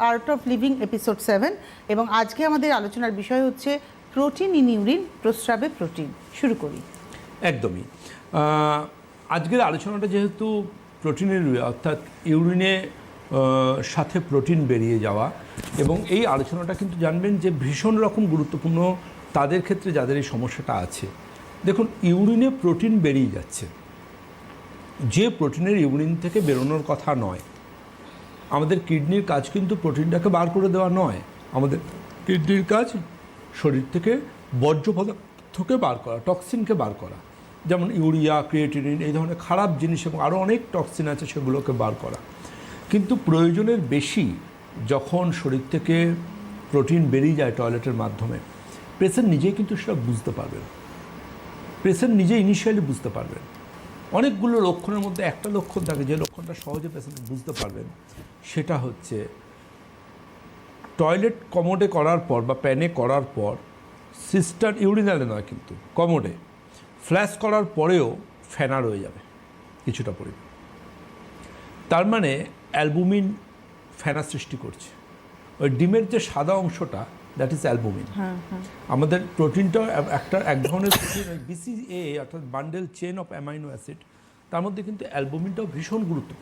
Art of Living episode seven এবং আজকে আমাদের আলোচনার বিষয় হচ্ছে প্রোটিন ইন ইউরিন, প্রস্রাবে প্রোটিন। শুরু করি। একদমই। আজকের আলোচনাটা যেহেতু প্রোটিনের অর্থাৎ ইউরিনে সাথে প্রোটিন বেরিয়ে যাওয়া। এবং এই আলোচনাটা কিন্তু জানবেন যে ভীষণ রকম গুরুত্বপূর্ণ তাদের ক্ষেত্রে যাদের এই সমস্যাটা আছে। দেখুন, ইউরিনে প্রোটিন বেরিয়ে যাচ্ছে। যে প্রোটিনের ইউরিন থেকে বেরোনোর কথা নয় আমাদের কিডনির কাজ কিন্তু প্রোটিনটাকে বার করে দেওয়া নয়। আমাদের কিডনির কাজ শরীর থেকে বর্জ্য পদার্থকে বার করা, টক্সিনকে বার করা। যেমন ইউরিয়া, ক্রিয়েটিনিন, এই ধরনের খারাপ জিনিস এবং আরও অনেক টক্সিন আছে সেগুলোকে বার করা। কিন্তু প্রয়োজনের বেশি যখন শরীর থেকে প্রোটিন বেরিয়ে যায় টয়লেটের মাধ্যমে, পেশেন্ট নিজেই কিন্তু সেটা বুঝতে পারবেন। পেশেন্ট নিজে ইনিশিয়ালি বুঝতে পারবেন। অনেকগুলো লক্ষণের মধ্যে একটা লক্ষণ থাকে, যে লক্ষণটা সহজে পেশেন্ট বুঝতে পারবেন, সেটা হচ্ছে টয়লেট কমোডে করার পর বা প্যানে করার পর সিস্টার ইউরিনালে নয় কিন্তু কমোডে ফ্ল্যাশ করার পরেও ফেনা রয়ে যাবে কিছুটা পরিমাণ। তার মানে অ্যালবুমিন ফেনা সৃষ্টি করছে। ওই ডিমের যে সাদা অংশটা দ্যাট ইজ অ্যালবুমিন আমাদের প্রোটিনটা একটা এক ধরনের প্রোটিন বিসিএ অর্থাৎ bundle chain of amino acid তার মধ্যে কিন্তু অ্যালবুমিনটাও ভীষণ গুরুত্বপূর্ণ।